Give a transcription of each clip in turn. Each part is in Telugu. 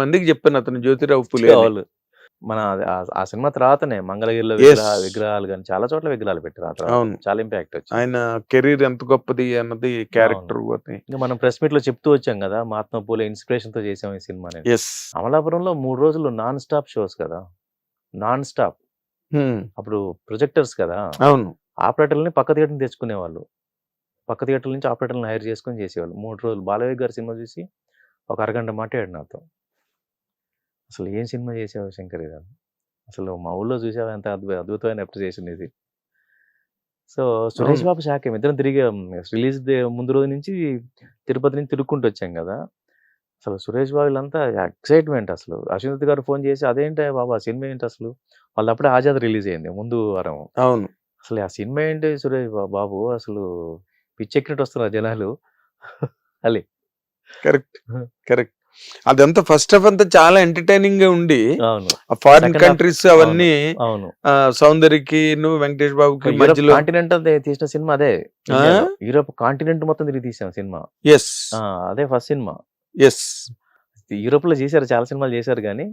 మందికి చెప్పాను అతను జ్యోతిరావు పులే. వాళ్ళు. మన ఆ- సినిమా తర్వాతనే మంగళగిరిలో విగ్రహాలు కానీ చాలా చోట్ల విగ్రహాలు పెట్టారు అవును. చాలా ఇంపాక్ట్ వచ్చింది. ఆయన కెరీర్ ఎంత గొప్పది అన్నది క్యారెక్టర్ ఇంకా మనం ప్రెస్ మీట్లో చెప్తూ వచ్చాం కదా మహాత్మా పూలే ఇన్స్పిరేషన్తో చేసాం ఈ సినిమా అమలాపురంలో మూడు రోజులు నాన్ స్టాప్ షోస్ కదా. నాన్ స్టాప్ అప్పుడు ప్రొజెక్టర్స్ కదా. అవును. ఆపరేటర్లని పక్క థియేటర్ని తెచ్చుకునేవాళ్ళు. పక్క థియేటర్ నుంచి ఆపరేటర్లను హైర్ చేసుకొని చేసేవాళ్ళు. మూడు రోజులు. బాలయ్య గారి సినిమా చూసి ఒక అరగంట మాట్లాడాడు నాతో. అసలు ఏం సినిమా చేసావు శంకర్ గారు? అసలు మా ఊళ్ళో చూసావు? ఎంత అద్భుత అద్భుతమైన అప్రిసియేషన్ ఇది. సో సురేష్. బాబు శాఖ ఇద్దరం తిరిగి. రిలీజ్ ముందు రోజు నుంచి తిరుపతి నుంచి తిరుక్కుంటూ వచ్చాం కదా. అసలు సురేష్ బాబు వీళ్ళంతా ఎక్సైట్మెంట్ అసలు. అశ్వత్ గారు ఫోన్ చేసి అదేంటి బాబు ఆ సినిమా ఏంటి అసలు? వాళ్ళు అప్పుడే ఆజాద్ రిలీజ్ అయింది ముందు వారం. అవును. అసలు ఆ సినిమా ఏంటి సురేష్ బాబు? అసలు పిచ్చెక్కినట్టు వస్తున్నారు జనాలు. అలే. కరెక్ట్. కరెక్ట్. అదంతా ఫస్ట్ హాఫ్ అంతా చాలా ఎంటర్టైనింగ్గా ఉండి అవును. ఆ ఫారిన్ కంట్రీస్ అవన్నీ సౌందర్యకి నువ్వు వెంకటేష్ బాబుకి మధ్యలో కాంటినెంట్ తీసిన సినిమా అదే. యూరోప్ కాంటినెంట్ మొత్తం తిరిగి తీసాం సినిమా. ఎస్ అదే ఫస్ట్ సినిమా. ఎస్ యూరోప్లో చేశారు చాలా సినిమాలు చేశారు కానీ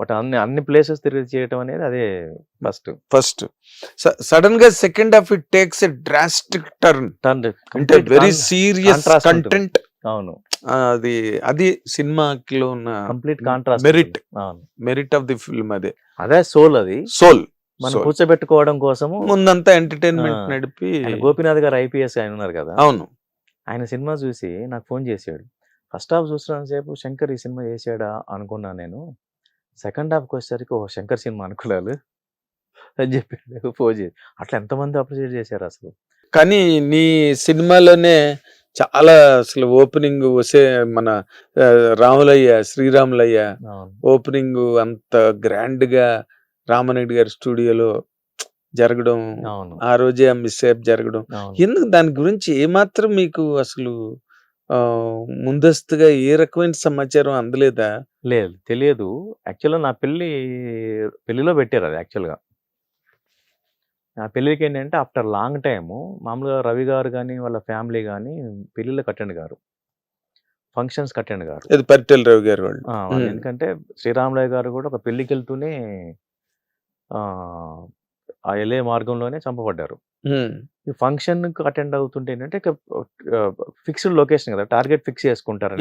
బట్ అన్ని అన్ని ప్లేసెస్ తిరిగి చేయడం అనేది అదే ఫస్ట్ ఫస్ట్ సడన్గా second half it takes a drastic turn అంటే వెరీ సీరియస్. కంటెంట్ అవును. అది అది సినిమాకిలో ఉన్న కంప్లీట్ కాంట్రాస్ట్ మెరిట్. అవును. మెరిట్ ఆఫ్ ది ఫిల్మ్ అదే. అదే సోల్ అది. సోల్. మనం కూర్చోబెట్టుకోవడం కోసము ముందంతా ఎంటర్టైన్మెంట్. నడిపి గోపీనాథ్ గారు ఐపీఎస్ ఆయన ఉన్నారు కదా. అవును. ఆయన సినిమా చూసి నాకు ఫోన్ చేశాడు. ఫస్ట్ హాఫ్ చూస్తున్నంత సేపు శంకర్ ఈ సినిమా చేశాడా అనుకున్నా నేను. సెకండ్ హాఫ్కి వచ్చేసరికి ఓ శంకర్ సినిమా అనుకున్నాను అని చెప్పి ఫోన్ చేసి అట్లా ఎంతమంది అప్రిషియేట్ చేశారు అసలు? కానీ నీ సినిమాలోనే చాలా అసలు ఓపెనింగ్ వసే మన రాములయ్య శ్రీరాములయ్య ఓపెనింగ్ అంత గ్రాండ్గా రామనాయుడు గారి స్టూడియోలో జరగడం ఆ రోజే ఆ మిస్సేప్ జరగడం. ఎందుకు దాని గురించి ఏమాత్రం మీకు అసలు ముందస్తుగా ఏ రకమైన సమాచారం అందలేదా? లేదు తెలియదు. యాక్చువల్గా నా పెళ్ళి పెళ్ళిలో పెట్టారు అది యాక్చువల్గా. నా పెళ్ళికి ఏంటంటే ఆఫ్టర్ లాంగ్ టైము మామూలుగా రవి గారు కానీ వాళ్ళ ఫ్యామిలీ కానీ పెళ్ళిళ్ళకి అటెండ్ గారు. ఫంక్షన్స్ అటెండ్ గారు. పరిటెల రవి గారు వాళ్ళు. ఆ, వాళ్ళు మ్మ్. ఎందుకంటే శ్రీరాములయ్య గారు కూడా ఒక పెళ్ళికి వెళ్తూనే ఆ, ఆ వెళ్ళే మార్గంలోనే చంపబడ్డారు. ఉమ్, ఈ ఫంక్షన్ అటెండ్ అవుతుంటే ఏంటంటే ఫిక్స్డ్ లొకేషన్ కదా టార్గెట్ ఫిక్స్ చేసుకుంటారు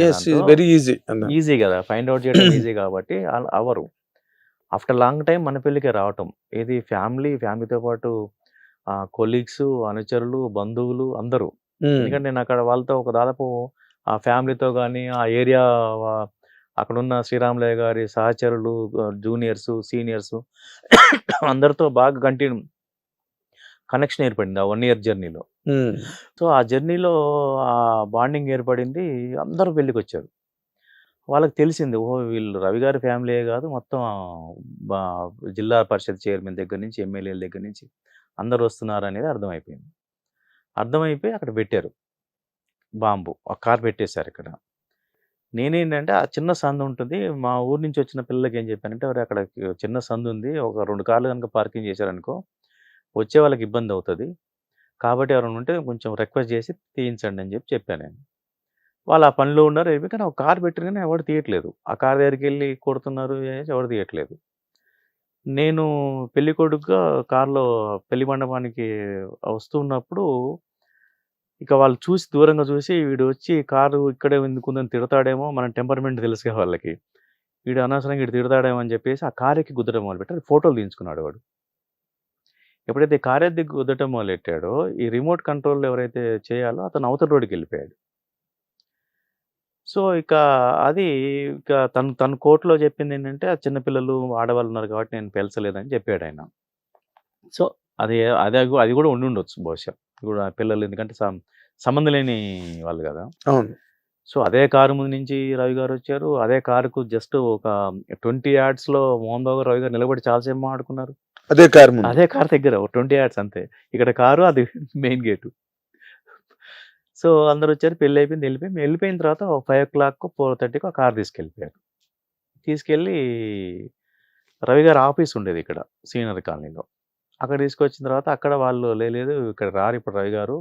వెరీ ఈజీ ఈజీ కదా ఫైండ్ అవుట్ చేయడం ఈజీ కాబట్టి అల- అవరు. ఆఫ్టర్ లాంగ్ టైం మన పెళ్ళికే రావటం. ఇది ఫ్యామిలీ ఫ్యామిలీతో పాటు కొలీగ్స్ అనుచరులు బంధువులు అందరూ. ఎందుకంటే నేను అక్కడ వాళ్ళతో ఒక దాదాపు ఆ ఫ్యామిలీతో కానీ ఆ ఏరియా అక్కడ ఉన్న శ్రీరాములయ్య గారి సహచరులు జూనియర్స్ సీనియర్స్ అందరితో బాగా కంటిన్యూ కనెక్షన్ ఏర్పడింది ఆ వన్ ఇయర్ జర్నీలో. సో ఆ జర్నీలో ఆ బాండింగ్ ఏర్పడింది అందరూ పెళ్ళికి వచ్చారు వాళ్ళకి తెలిసింది ఓహో! వీళ్ళు రవి గారి ఫ్యామిలీయే కాదు మొత్తం బా- జిల్లా పరిషత్ చైర్మన్ దగ్గర నుంచి ఎమ్మెల్యేల దగ్గర నుంచి అందరు వస్తున్నారు అనేది అర్థమైపోయింది. అర్థమైపోయి అక్కడ పెట్టారు. బాంబు ఒక కార్ పెట్టేశారు ఇక్కడ. నేనేంటంటే ఆ చిన్న సందు ఉంటుంది. మా ఊరు నుంచి వచ్చిన పిల్లలకి ఏం చెప్పానంటే "ఒరేయ్, అక్కడ చిన్న సందు ఉంది. ఒక రెండు కార్లు కనుక పార్కింగ్ చేశారనుకో వచ్చే వాళ్ళకి ఇబ్బంది అవుతుంది. కాబట్టి ఎవరైనా ఉంటే కొంచెం రిక్వెస్ట్ చేసి తీయించండి అని చెప్పి చెప్పాను నేను. వాళ్ళు ఆ పనిలో ఉన్నారు. అయిపోయి కానీ ఒక కార్ పెట్టిన కానీ ఎవరు తీయట్లేదు. ఆ కార్ దగ్గరికి వెళ్ళి కొడుతున్నారు అనేసి ఎవరు తీయట్లేదు. నేను పెళ్ళి కొడుకుగా కారులో పెళ్ళి మండపానికి వస్తున్నప్పుడు ఇక వాళ్ళు చూసి దూరంగా చూసి వీడు వచ్చి కారు ఇక్కడే ఎందుకుందని తిడతాడేమో మన టెంపర్మెంట్ తెలుసుగా వాళ్ళకి. వీడు అనవసరంగా వీడు తిడతాడేమో అని చెప్పేసి ఆ కారెక్కి గుద్దడం మొదలుపెట్టారు. ఫోటోలు తీయించుకున్నాడు వాడు. ఎప్పుడైతే కారు గుద్దటం మొదలెట్టాడో ఈ రిమోట్ కంట్రోల్ ఎవరైతే చేయాలో అతను అవతల రోడ్డుకి వెళ్ళిపోయాడు. సో ఇక అది ఇక తను తన కోర్టులో చెప్పింది ఏంటంటే ఆ చిన్నపిల్లలు ఆడవాళ్ళు ఉన్నారు కాబట్టి నేను పెంచలేదని చెప్పాడు ఆయన. సో అది అది అది కూడా ఉండి ఉండొచ్చు బహుశా కూడా పిల్లలు ఎందుకంటే సంబంధం లేని వాళ్ళు కదా. అవును. సో అదే కారు ముందు నుంచి రవి గారు వచ్చారు. అదే కారుకు జస్ట్ ఒక ట్వంటీ యార్డ్స్లో మోహన్ బాబు రవి గారు నిలబడి చాలాసేపు మాట్లాడుకున్నారు. అదే కారు అదే కార్ దగ్గర ఒక ట్వంటీ యార్డ్స్ అంతే. ఇక్కడ కారు అది మెయిన్ గేటు. సో అందరు వచ్చారు పెళ్ళి అయిపోయింది వెళ్ళిపోయి వెళ్ళిపోయిన తర్వాత ఒక ఫైవ్ ఓ క్లాక్ ఫోర్ థర్టీకి ఒక కార్ తీసుకెళ్ళిపోయారు. తీసుకెళ్ళి రవి గారు ఆఫీస్ ఉండేది ఇక్కడ సీనియర్ కాలనీలో. అక్కడ తీసుకొచ్చిన తర్వాత అక్కడ వాళ్ళు లేదు ఇక్కడ రారు ఇప్పుడు రవి గారు.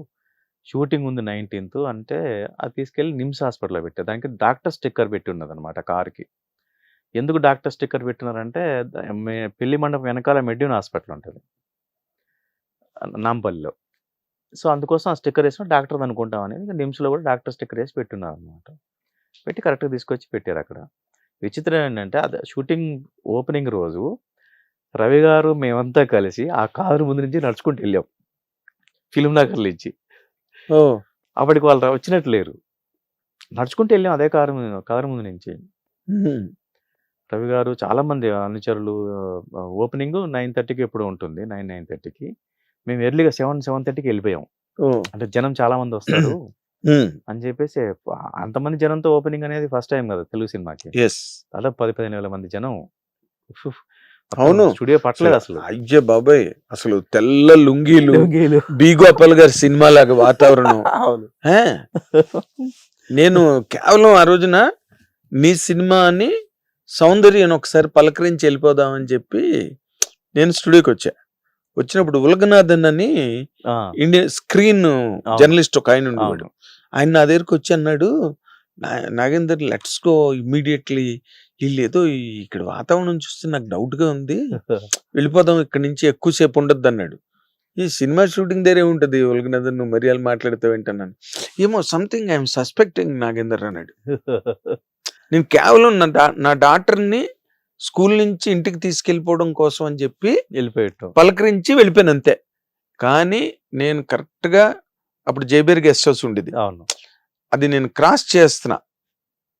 షూటింగ్ ఉంది నైన్టీన్త్ అంటే అది తీసుకెళ్ళి నిమ్స్ హాస్పిటల్లో పెట్టారు. దానికి డాక్టర్ స్టిక్కర్ పెట్టి ఉన్నది అనమాట కార్కి. ఎందుకు డాక్టర్ స్టిక్కర్ పెట్టినారంటే పెళ్ళి మండపం వెనకాల మెడ్యూన్ హాస్పిటల్ ఉంటుంది. నాంపల్లిలో. సో అందుకోసం ఆ స్టిక్కర్ వేసిన డాక్టర్ అనుకుంటాం అనేది నిమ్స్లో కూడా డాక్టర్ స్టిక్కర్ వేసి పెట్టున్నారు అనమాట పెట్టి కరెక్ట్గా తీసుకొచ్చి పెట్టారు అక్కడ. విచిత్రం ఏంటంటే అది షూటింగ్ ఓపెనింగ్ రోజు రవి గారు మేమంతా కలిసి ఆ కారు ముందు నుంచి నడుచుకుంటూ వెళ్ళాం. ఫిలిం నగర్ నుంచి. అప్పటికి వాళ్ళు వచ్చినట్టు లేరు. నడుచుకుంటూ వెళ్ళాం అదే కారు కారు ముందు నుంచి. రవి గారు చాలా మంది అనుచరులు ఓపెనింగ్ నైన్ థర్టీకి ఎప్పుడు ఉంటుంది. నైన్ నైన్ థర్టీకి. మేము ఎర్లీగా సెవెన్ సెవెన్ థర్టీకి వెళ్ళిపోయాం. అంటే జనం చాలా మంది వస్తారు. అని చెప్పేసి అంతమంది జనంతో ఓపెనింగ్ అనేది ఫస్ట్ టైం కదా తెలుగు సినిమాకి. ఎస్ దాదాపు పది పదిహేను వేల మంది జనం. అవును. స్టూడియో పట్టలేదు అసలు అయ్యే బాబాయ్! అసలు తెల్ల లుంగీలు లుంగీలు. బి గోపాల్ గారి సినిమా లాగా వాతావరణం? నేను కేవలం ఆ రోజున నీ సినిమా అని సౌందర్యం ఒకసారి పలకరించి వెళ్ళిపోదామని చెప్పి నేను స్టూడియోకి వచ్చా. వచ్చినప్పుడు ఉలగనాథన్ అని ఇండియన్ స్క్రీన్ జర్నలిస్ట్ ఒక ఆయన ఉండేవాడు. ఆయన నా దగ్గరికి వచ్చి అన్నాడు "నా- నాగేందర్ లెట్స్ గో ఇమ్మీడియట్లీ వీళ్ళు ఏదో ఇక్కడ వాతావరణం చూస్తే నాకు డౌట్గా ఉంది. వెళ్ళిపోదాం ఇక్కడ నుంచి ఎక్కువసేపు ఉండొద్దు అన్నాడు. ఈ సినిమా షూటింగ్ దగ్గరే ఉంటుంది ఒలగనదర్ నువ్వు మర్యాలు మాట్లాడుతావు ఏంటన్నాను? ఏమో సంథింగ్ ఐఎమ్ సస్పెక్టింగ్ నాగేందర్ అన్నాడు. నేను కేవలం నా డా నా డాక్టర్ని స్కూల్ నుంచి ఇంటికి తీసుకెళ్ళిపోవడం కోసం అని చెప్పి వెళ్ళిపోయాడు పలకరించి వెళ్ళిపోయాను అంతే. కానీ నేను కరెక్ట్గా అప్పుడు జైబేర్ గెస్ట్ హౌస్ ఉండేది. అవును. అది నేను క్రాస్ చేస్తున్నా.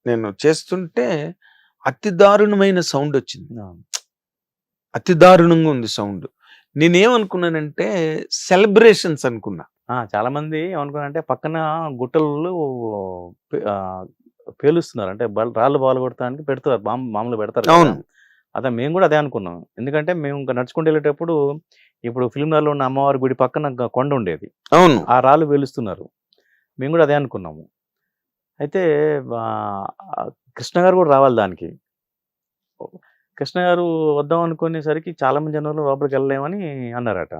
నేను చేస్తుంటే అతి దారుణమైన సౌండ్ వచ్చింది. అతి దారుణంగా ఉంది సౌండ్. నేనేమనుకున్నానంటే సెలబ్రేషన్స్ అనుకున్నా. చాలా మంది ఏమనుకున్నారంటే పక్కన గుట్టలు పేలుస్తున్నారు. అంటే రాళ్ళు బాలు కొడతానికి పెడతారు మామ- మామూలుగా పెడతారు. అవును. అదే మేము కూడా అదే అనుకున్నాం. ఎందుకంటే మేము ఇంకా నడుచుకుంటూ వెళ్ళేటప్పుడు ఇప్పుడు ఫిల్మ్లో ఉన్న అమ్మవారి గుడి పక్కన కొండ ఉండేది. అవును. ఆ రాళ్ళు పేలుస్తున్నారు. మేము కూడా అదే అనుకున్నాము. అయితే కృష్ణ గారు కూడా రావాలి దానికి. కృష్ణ గారు వద్దాం అనుకునేసరికి చాలా మంది జనాలు లోపలికి వెళ్ళలేమని అన్నారట.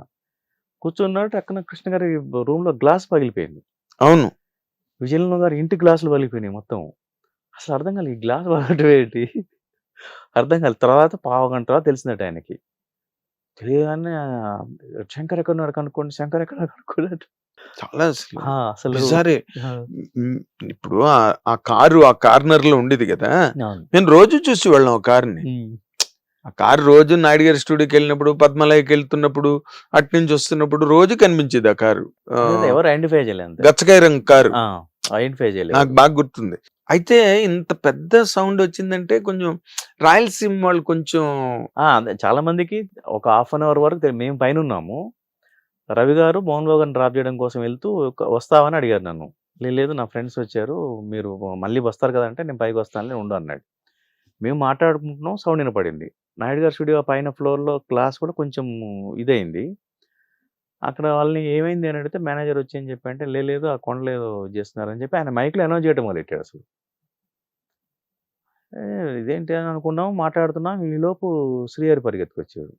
కూర్చున్నాడు అక్కడ కృష్ణ గారి రూమ్లో గ్లాస్ పగిలిపోయింది. అవును. విజయనగరం గారి ఇంటి గ్లాసులు పగిలిపోయినాయి మొత్తం. అసలు అర్థం కాలేదు ఈ గ్లాస్ పగలటం ఏంటి? అర్థం కాలేదు తర్వాత పావు గంట తర్వాత తెలిసిందట ఆయనకి. తెలియగానే శంకర్ ఎక్కడ కనుక్కోండి శంకర్ ఎక్కడ కనుక్కోండి చాలా అసలు సరే ఇప్పుడు ఆ- కారు ఆ కార్నర్లో ఉండేది కదా. నేను రోజు చూసి వెళ్ళాం ఆ కారుని. ఆ కారు రోజు నాయుడు గారి స్టూడియోకి వెళ్ళినప్పుడు పద్మలయకి వెళ్తున్నప్పుడు అటు నుంచి వస్తున్నప్పుడు రోజు కనిపించేది ఆ కారు. ఎవరు ఐడెంటిఫై చేయలేదు గచ్చకాయ రంగు కారు. ఐడెంటిఫై చేయలేదు. నాకు బాగా గుర్తుంది. అయితే ఇంత పెద్ద సౌండ్ వచ్చిందంటే కొంచెం రాయలసీమ వాళ్ళు కొంచెం చాలా మందికి ఒక హాఫ్ అన్ అవర్ వరకు మేము పైన ఉన్నాము రవి గారు మోహన్ బాబు గారిని డ్రాప్ చేయడం కోసం వెళ్తూ వస్తావని అడిగారు నన్ను. "లే- లేదు నా ఫ్రెండ్స్ వచ్చారు మీరు మళ్ళీ వస్తారు కదా అంటే నేను పైకి వస్తానులే ఉండు అన్నాడు. మేము మాట్లాడుకుంటున్నాం సౌండ్ వినపడింది. నాయుడు గారి స్టూడియో పైన ఫ్లోర్లో క్లాస్ కూడా కొంచెం ఇదైంది అక్కడ వాళ్ళని ఏమైంది అని అడిగితే మేనేజర్ వచ్చి అని చెప్పి అంటే లేదు ఆ కొండ ఏదో చేస్తున్నారని చెప్పి ఆయన మైక్లో అనౌన్స్ చేయడం మొదలెట్టాడు అసలు. ఇదేంటి అని అనుకున్నాం మాట్లాడుతున్నాం. ఈలోపు శ్రీహరి పరిగెత్తుకొచ్చాడు.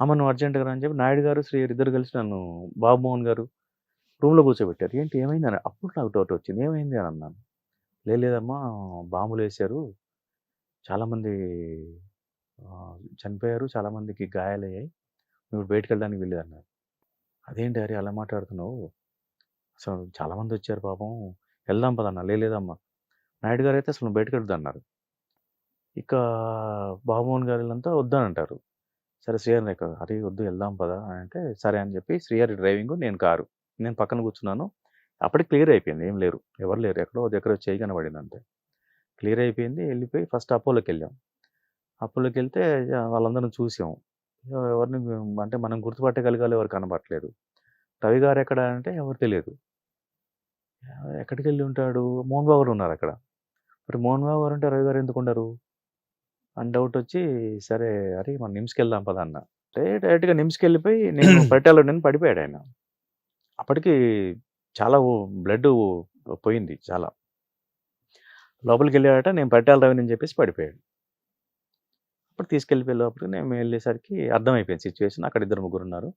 అమ్మ నువ్వు అర్జెంట్గా రా అని చెప్పి నాయుడు గారు శ్రీహరి ఇద్దరు కలిసి నన్ను బాబు మోహన్ గారు రూమ్లో కూర్చోబెట్టారు. ఏంటి ఏమైంది అని అప్పుడు నాకు డౌట్ వచ్చింది. ఏమైంది అని అన్నాను. లేదమ్మా బాంబులు వేశారు. చాలామంది చనిపోయారు. చాలామందికి గాయాలయ్యాయి. ఇప్పుడు బయటకు వెళ్ళడానికి వెళ్ళేది అన్నారు అదేంటి హరి అలా మాట్లాడుతున్నావు? అసలు చాలామంది వచ్చారు పాపం. వెళ్దాం పదన్నా లేదమ్మా. నాయుడు గారు అయితే అసలు బయటకు వెళ్తా అన్నారు. ఇక బాబుమోహన్ గారు వద్దానంటారు. సరే శ్రీహరి రేఖ అరే వద్దు వెళ్దాం పదా అని అంటే సరే అని చెప్పి శ్రీహరి డ్రైవింగ్ నేను కారు. నేను పక్కన కూర్చున్నాను. అప్పటికి క్లియర్ అయిపోయింది. ఏం లేరు. ఎవరు లేరు. ఎక్కడో దగ్గర చేయి కనబడింది అంతే. క్లియర్ అయిపోయింది. వెళ్ళిపోయి ఫస్ట్ అపోలోకి వెళ్ళాం. అపోలోకి వెళ్తే వాళ్ళందరం చూసాం. ఎవరిని అంటే మనం గుర్తుపట్టగలగాలి ఎవరు కనబట్టలేదు. రవి గారు ఎక్కడ అంటే ఎవరు తెలియదు. ఎక్కడికి వెళ్ళి ఉంటాడు? మోహన్ బాబు గారు ఉన్నారు అక్కడ. మరి మోహన్ బాబు గారు అంటే రవి గారు ఎందుకు ఉండరు? అని డౌట్ వచ్చి సరే అరే మనం నిమ్స్కి వెళ్దాం పద అన్న. డైరెక్ట్గా నిమ్స్కి వెళ్ళిపోయి నేను పెట్టాలో నేను పడిపోయాడు ఆయన. అప్పటికి చాలా బ్లడ్ పోయింది చాలా. లోపలికి వెళ్ళాడట నేను పట్టాలి రవి అని చెప్పేసి పడిపోయాడు. అప్పుడు తీసుకెళ్ళిపోయే లోపలికి నేను వెళ్ళేసరికి అర్థమైపోయింది సిచ్యువేషన్ అక్కడ ఇద్దరు ముగ్గురు ఉన్నారు.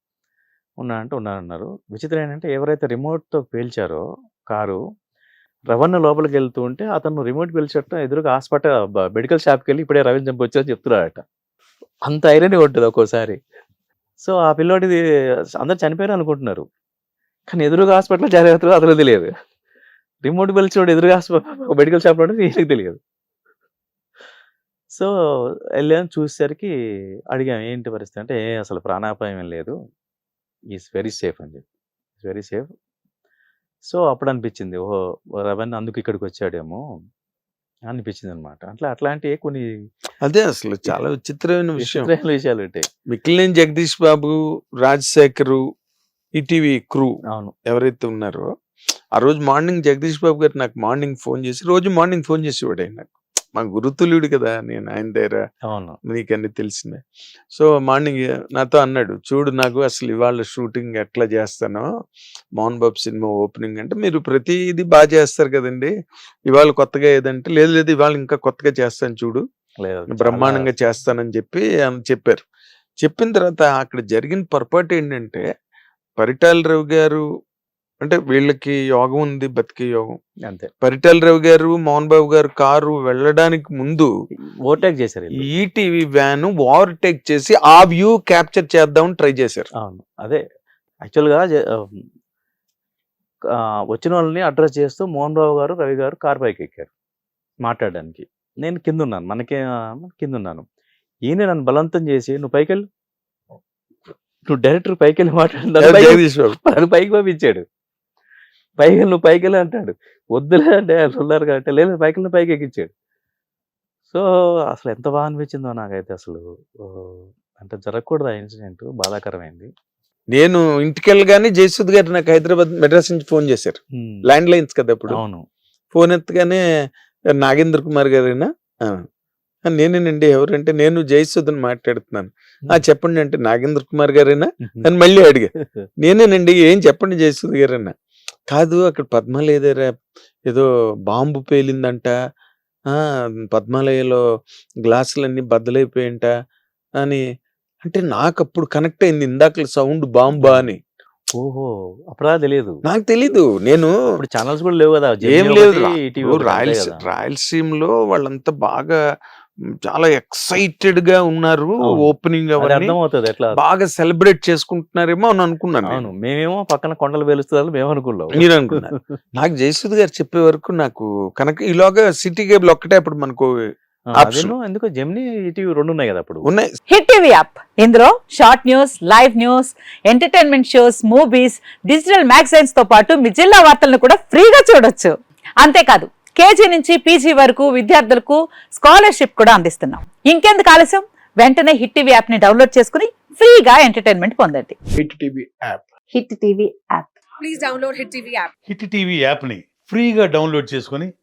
ఉన్నారంటే ఉన్నారన్నారు. విచిత్రం ఏంటంటే ఎవరైతే రిమోట్తో పేల్చారో కారు రవణ లోపలికి వెళ్తూ ఉంటే అతను రిమోట్ పిలిచట్టు ఎదురుగా హాస్పిటల్ మెడికల్ షాప్కి వెళ్ళి ఇప్పుడే రవిని చంపొచ్చని చెప్తున్నాడట అంత ఐరని ఉంటుంది ఒక్కోసారి. సో ఆ పిల్లోడిది అందరు చనిపోయారు అనుకుంటున్నారు. కానీ ఎదురుగా హాస్పిటల్ జాగ్రత్తలు అతను తెలియదు. రిమోట్ పిలిచోడు ఎదురుగా హాస్పిటల్ మెడికల్ షాప్లో ఉంటే తెలియదు. సో వెళ్ళాను చూసేసరికి అడిగాం ఏంటి పరిస్థితి? అంటే "ఏ, అసలు ప్రాణాపాయం ఏం లేదు. ఈస్ వెరీ సేఫ్ అని చెప్పి. Very safe. సో అప్పుడు అనిపించింది ఓహో రవన్ అందుకు ఇక్కడికి వచ్చాడేమో అనిపించింది అనమాట అట్లా అట్లాంటి కొన్ని అదే అసలు చాలా విచిత్రమైన విషయం. విషయాలు ఉంటాయి. మిక్కిలేని జగదీష్ బాబు రాజశేఖరు ఈటీవీ క్రూ అవును. ఎవరైతే ఉన్నారో ఆ రోజు మార్నింగ్ జగదీష్ బాబు గారు నాకు మార్నింగ్ ఫోన్ చేసి రోజు మార్నింగ్ ఫోన్ చేసేవాడు నాకు. మా గురుతులుడు కదా నేను ఆయన దగ్గర అవును. నీకన్నీ తెలిసిందే. సో మార్నింగ్ నాతో అన్నాడు చూడు నాకు అసలు ఇవాళ షూటింగ్ ఎట్లా చేస్తానో మోహన్ బాబు సినిమా ఓపెనింగ్ అంటే మీరు ప్రతిదీ బాగా చేస్తారు కదండి. ఇవాళ కొత్తగా ఏదంటే లేదు లేదు ఇవాళ ఇంకా కొత్తగా చేస్తాను చూడు. లేదు బ్రహ్మాండంగా చేస్తానని చెప్పి చెప్పారు. చెప్పిన తర్వాత అక్కడ జరిగిన పొరపాటు ఏంటంటే పరిటాల రవి గారు అంటే వీళ్ళకి యోగం ఉంది బతికే యోగం. అంతే. పరిటాల రవి గారు మోహన్ బాబు గారు కారు వెళ్ళడానికి ముందు ఓవర్టేక్ చేశారు వీళ్ళు. ఈటీవీ వ్యాన్ ఓవర్టేక్ చేసి ఆ వ్యూ క్యాప్చర్ చేద్దామని ట్రై చేశారు. అవును. అదే యాక్చువల్గా వచ్చిన వాళ్ళని అడ్రస్ చేస్తూ మోహన్ బాబు గారు రవి గారు కార్ పైకి ఎక్కారు మాట్లాడడానికి. నేను కింద ఉన్నాను మనకి కింద ఉన్నాను ఈయన నన్ను బలవంతం చేసి నువ్వు పైకి వెళ్ళు నువ్వు డైరెక్టర్ పైకి వెళ్ళి మాట్లాడు. నన్ను పైకి- జగదీష్ బాబు. నన్ను పైకి పంపించాడు. పైకి నువ్వు పైకి వెళ్ళి అంటాడు. వద్దులే అంటే ఆయన ఉన్నారు కాబట్టి లేదు పైకి వెళ్ళి పైకి ఎక్కించాడు. సో అసలు ఎంత బాగా అనిపించిందో నాకైతే అసలు. అంటే జరగకూడదు ఆ ఇన్సిడెంట్ బాధాకరమైంది. నేను ఇంటికి వెళ్ళగానే జయసుద్ గారు నాకు హైదరాబాద్ మెడ్రాస్ నుంచి ఫోన్ చేశారు. ల్యాండ్ లైన్స్ కదా అప్పుడు అవును. ఫోన్ ఎత్తగానే నాగేంద్ర కుమార్ గారేనా? "ఆ." "ఆ, నేనేనండి ఎవరంటే నేను జయసుధన్ మాట్లాడుతున్నాను. ఆ చెప్పండి అంటే నాగేంద్ర కుమార్ గారేనా? అని మళ్ళీ అడిగా. నేనేనండి ఏం చెప్పండి జయసుధ గారన్నా కాదు అక్కడ పద్మాలయదేరా ఏదో బాంబు పేలిందంట. ఆ పద్మాలయలో గ్లాసులన్నీ బద్దలైపోయింట అని. అంటే నాకు అప్పుడు కనెక్ట్ అయింది ఇందాక సౌండ్ బాంబా అని. ఓహో అప్పుడా తెలియదు నాకు తెలీదు. నేను ఛానల్స్ కూడా లేవు కదా ఏం జెమినీ లేదు. ఒకటి, రా. ఈటీవీ ఇప్పుడు ఒకటి అంతే రాయలసీ కదా. రాయలసీమలో వాళ్ళంతా బాగా చాలా ఎక్సైటెడ్గా ఉన్నారు. ఓపెనింగ్ అర్థమవుతుంది ఎట్లా? బాగా సెలబ్రేట్ చేసుకుంటున్నారేమో అని అనుకున్నాను మేమేమో పక్కన కొండలు పేలుస్తుందని మేము అనుకున్నాం. మీరు అనుకున్నారు. నాకు జయసుద్ గారు చెప్పే వరకు నాకు కనుక ఈలోగా సిటీ కేబుల్ ఒక్కటే అప్పుడు మనకు ఎందుకో జెమినీ ఈటీవీ రెండు ఉన్నాయి కదా అప్పుడు. ఉన్నాయి. Hit TV app. ఇందులో short news live news entertainment shows movies digital మ్యాగజైన్స్తో పాటు మీ జిల్లా వార్తలను కూడా ఫ్రీగా చూడొచ్చు. అంతేకాదు కేజీ నుంచి పీజీ వరకు విద్యార్థులకు స్కాలర్షిప్ కూడా అందిస్తున్నాం. ఇంకెందుకు ఆలస్యం? వెంటనే హిట్ టీవీ యాప్ని డౌన్లోడ్ చేసుకుని ఫ్రీగా ఎంటర్టైన్మెంట్ పొందండి. Hit TV app. Hit TV app. please download Hit TV app. Hit TV యాప్ని ఫ్రీగా డౌన్లోడ్ చేసుకొని